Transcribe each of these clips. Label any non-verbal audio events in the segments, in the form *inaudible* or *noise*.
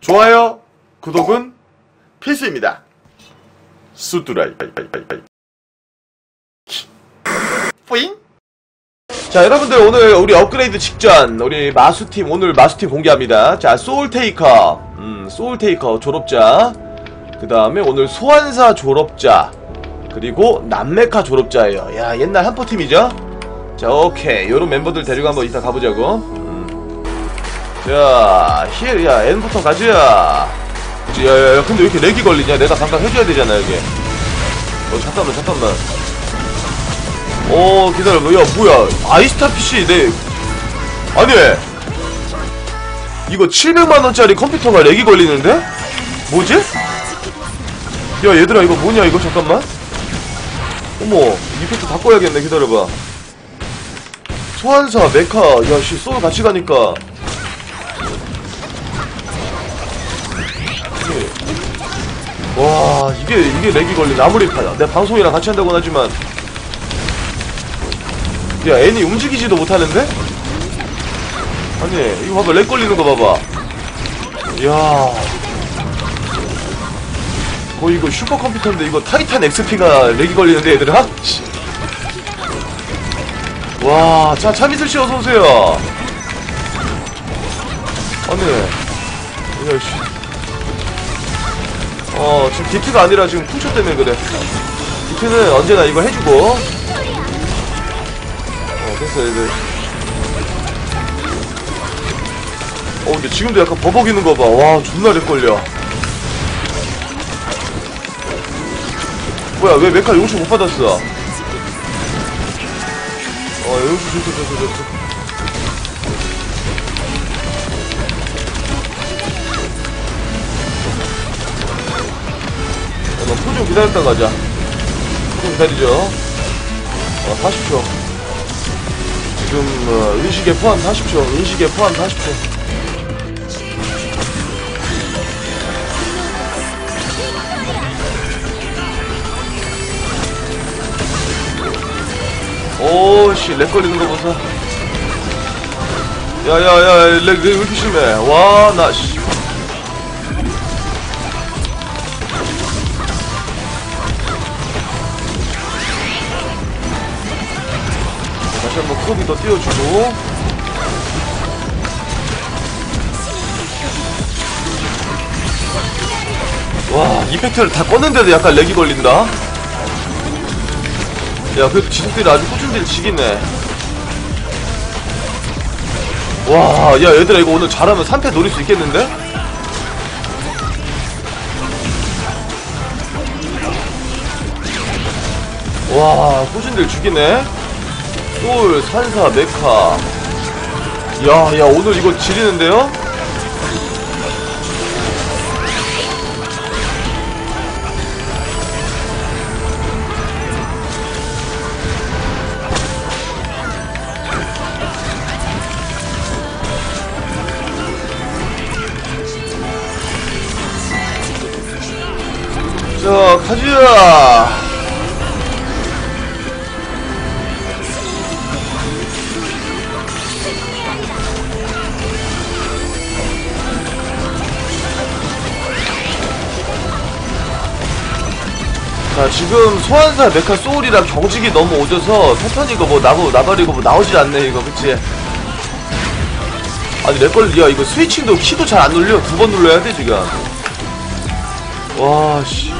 좋아요, 구독은 필수입니다. 수두라이. 뿌잉? 자, 여러분들 오늘 우리 업그레이드 직전 우리 마수팀 오늘 마수팀 공개합니다. 자, 소울테이커, 음, 소울테이커 졸업자, 그 다음에 오늘 소환사 졸업자, 그리고 남메카 졸업자예요. 야, 옛날 한포팀이죠? 자, 오케이. 요런 멤버들 데리고 한번 이따 가보자고. 음. 자, 힐, 야, N부터 가자. 야, 야, 야, 근데 왜 이렇게 렉이 걸리냐? 내가 잠깐 해줘야 되잖아, 여기. 어, 잠깐만, 잠깐만. 어, 기다려봐. 야, 뭐야. 아이스타 PC, 내. 아니, 이거 700만원짜리 컴퓨터가 렉이 걸리는데? 뭐지? 야, 얘들아, 이거 뭐냐, 이거 잠깐만. 어머, 이펙트 바꿔야겠네, 기다려봐. 소환사, 메카, 야, 씨, 소울 같이 가니까. 와, 이게, 이게 렉이 걸리네. 아무리, 가- 내 방송이랑 같이 한다고는 하지만. 야, 애니 움직이지도 못하는데? 아니, 이거 봐봐, 렉 걸리는 거 봐봐. 이야. 거의 이거 슈퍼컴퓨터인데, 이거 타이탄 XP가 렉이 걸리는데, 얘들아? 씨. 와, 자, 차미슬 씨 어서오세요. 아니, 야, 씨. 어, 지금 디트가 아니라 지금 풍초 때문에 그래. 디트는 언제나 이거 해주고. 어, 됐어, 얘들. 어, 근데 지금도 약간 버벅이는 거 봐. 와, 존나 렉 걸려. 뭐야, 왜 메카 용시 못 받았어? 어, 용시 좋다, 좋다, 좋다. 어, 기다렸다 가자. 좀 기다리죠. 어, 40초. 지금, 어, 인식에 포함 40초. 인식에 포함 40초. 오씨 렉 걸리는 거 보소 야야야 렉, 렉왜 이렇게 심해 와나 씨. 다시 한번 크롭이 더 띄워주고. 와 이펙트를 다 껐는데도 약간 렉이 걸린다? 야 그래도 지속들이 아주 꾸준히 지기네. 와야 얘들아 이거 오늘 잘하면 3패 노릴 수 있겠는데? 와 꾸준히 죽이네 솔 산사 메카 야야 오늘 이거 지리는데요? 자 가자 자 지금 소환사 메카 소울이랑 경직이 너무 오져서 패턴 이거 뭐 나고 나발이고 뭐 나오질 않네 이거. 그치? 아니 렉걸 야 이거 스위칭도 키도 잘 안 눌려. 두 번 눌러야 돼 지금. 와씨.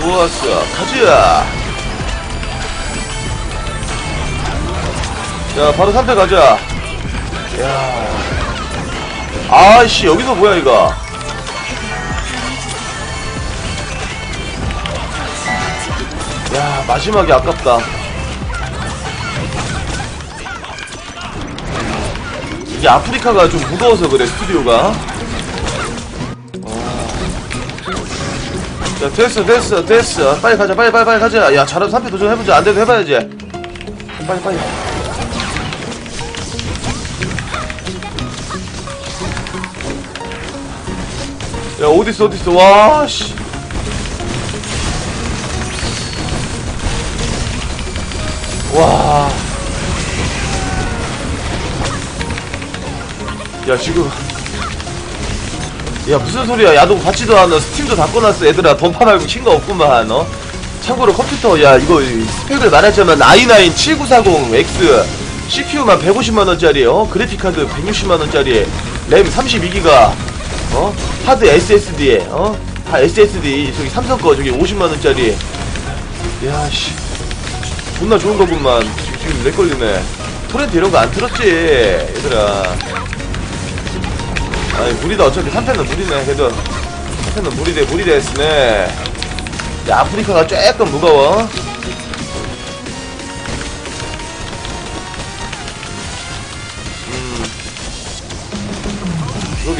좋았어. 가자 자 바로 3패 가자. 야 아이씨 여기서 뭐야 이거? 야 마지막이 아깝다. 이게 아프리카가 좀 무거워서 그래 스튜디오가. 어. 자 됐어 됐어 됐어. 빨리 가자 빨리 빨리 빨리 가자. 야 잘하면 3패 도전해보자. 안돼도 해봐야지. 빨리 빨리 야 어딨어 어딨어 와씨 와. 야, 지금. 야, 무슨 소리야. 야동 받지도 않아. 스팀도 다 꺼놨어. 얘들아, 던파 말고 친거 없구만, 어? 참고로 컴퓨터, 야, 이거 스펙을 말하자면 i9 7940X CPU만 150만원짜리, 어? 그래픽카드 160만원짜리, 램 32기가, 어? 하드 SSD에 어 다 SSD 저기 삼성 거 저기 50만원짜리. 야 씨. 존나 좋은 거구만. 지금 렉 걸리네. 토렌트 이런 거 안 틀었지 얘들아. 아니 무리다. 어차피 3패는 무리네 그래도. 3패는 무리돼 했으네 야 아프리카가 조금 무거워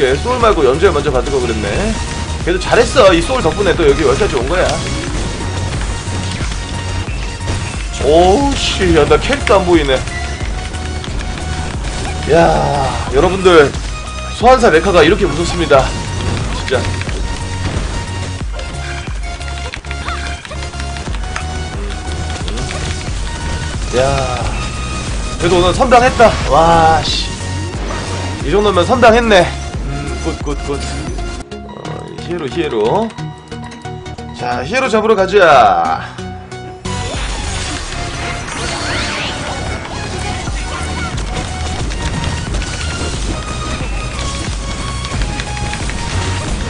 그러게 소울 말고 연주에 먼저 받을 거 그랬네. 그래도 잘했어. 이 소울 덕분에 또 여기 여기까지 온 거야. 오우씨. 야나 캐릭터 안 보이네. 야 여러분들. 소환사 메카가 이렇게 무섭습니다. 진짜. 야 그래도 오늘 선방했다. 와씨. 이 정도면 선방했네. 음 굿굿굿. 어, 히에로 히에로. 자 히에로 잡으러 가자.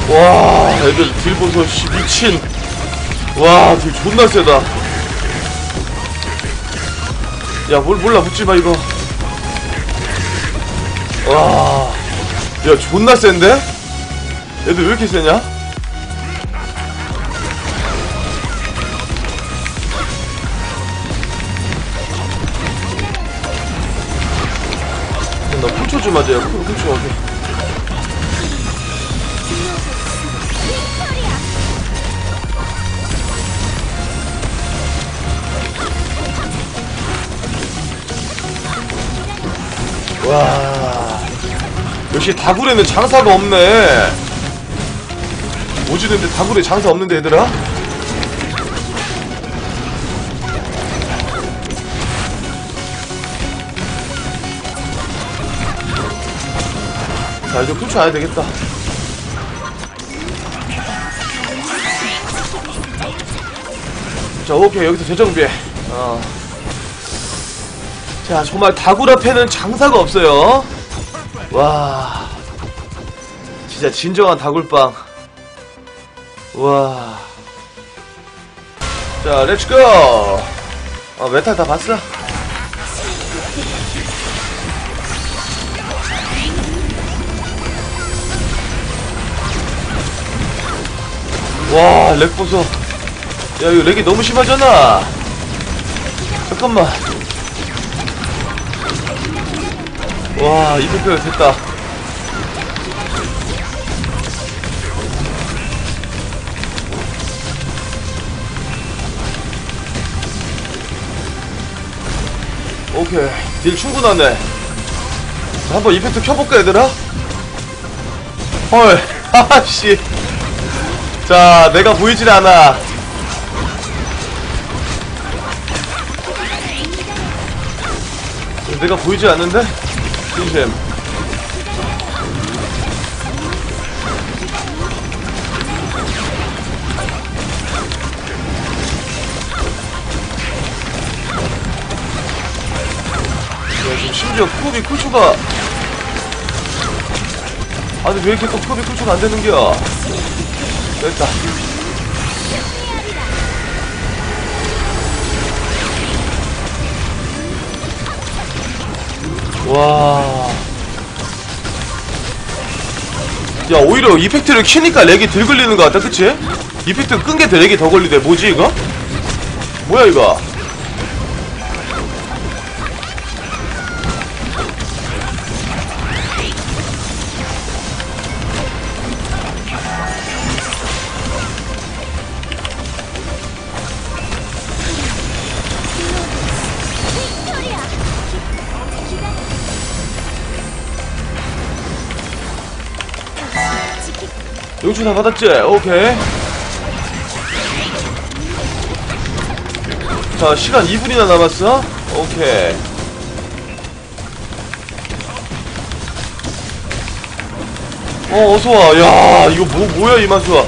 와 애들 딜 보소 씨 미친. 와딜 존나 세다. 야 뭘 몰라 묻지마 이거. 와 야 존나 센데? 애들 왜 이렇게 세냐? 나 풀초 좀 하자 야 풀- 풀초 오케이 와 역시 다굴에는 장사가 없네. 오지는데 다굴에 장사 없는데 얘들아? 자 이제 쫓아야 되겠다. 자 오케이. 여기서 재정비해. 어. 자 정말 다굴 앞에는 장사가 없어요 와 진짜 진정한 다굴빵 와 자, 렛츠고! 어, 메탈 다 봤어? 와, 렉 보소. 야, 이거 렉이 너무 심하잖아. 잠깐만. 와, 이펙트 됐다. 오케이. 딜 충분하네. 자, 한번 이펙트 켜볼까, 얘들아? 헐. *laughs* 하하씨. 자, 내가 보이질 않아. 내가 보이지 않는데? 조심. 심지어 쿠비 쿨초가 아니 왜 이렇게 또 쿠비 쿨초가 안 되는겨? 됐다. 와. 야, 오히려 이펙트를 키니까 렉이 덜 걸리는 것 같다, 그치? 이펙트 끈게더 렉이 더 걸리네. 뭐지, 이거? 뭐야, 이거? 다 받았지? 오케이. 자, 시간 2분이나 남았어? 오케이. 어 어서와 야 이거 뭐 뭐야 이만수야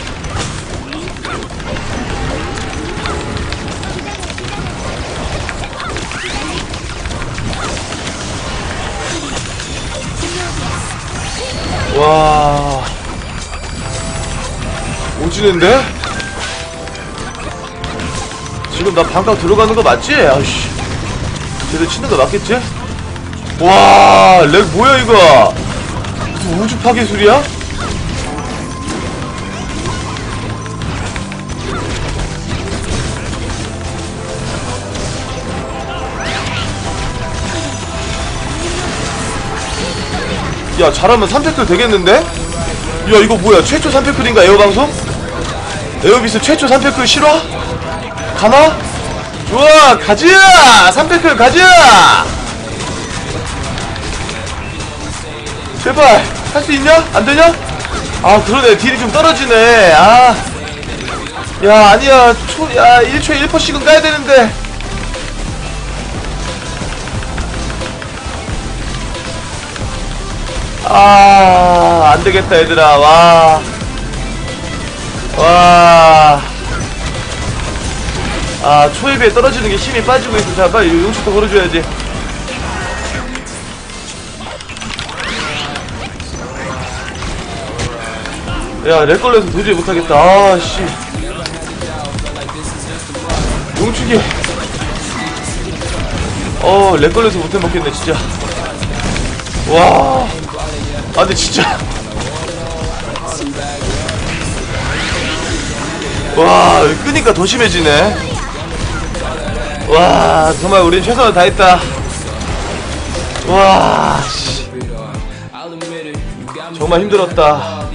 와 오지는데? 지금 나 방각 들어가는 거 맞지? 아씨 쟤들 치는 거 맞겠지? 와, 렉 뭐야 이거? 무슨 우주 파괴술이야? 야, 잘하면 3패클 되겠는데? 야, 이거 뭐야? 최초 3패클인가, 에어방송? 에어비스 최초 3패클 실화? 가나? 좋아, 가자! 3패클 가자! 제발 할 수 있냐? 안 되냐? 아 그러네 딜이 좀 떨어지네 아 야 아니야 초 야 1초에 1%씩은 까야 되는데 아 안되겠다 얘들아 와 와. 아, 초에 비해 떨어지는 게 힘이 빠지고 있어. 자, 빨리 용치부터 걸어줘야지. 야, 렉 걸려서 도저히 못하겠다. 아, 씨. 용축이. 어, 렉 걸려서 못해 먹겠네, 진짜. 와. 아, 근데 진짜. *laughs* 와, 끄니까 더 심해지네. 와, 정말 우린 최선을 다했다. 와, 씨. 정말 힘들었다.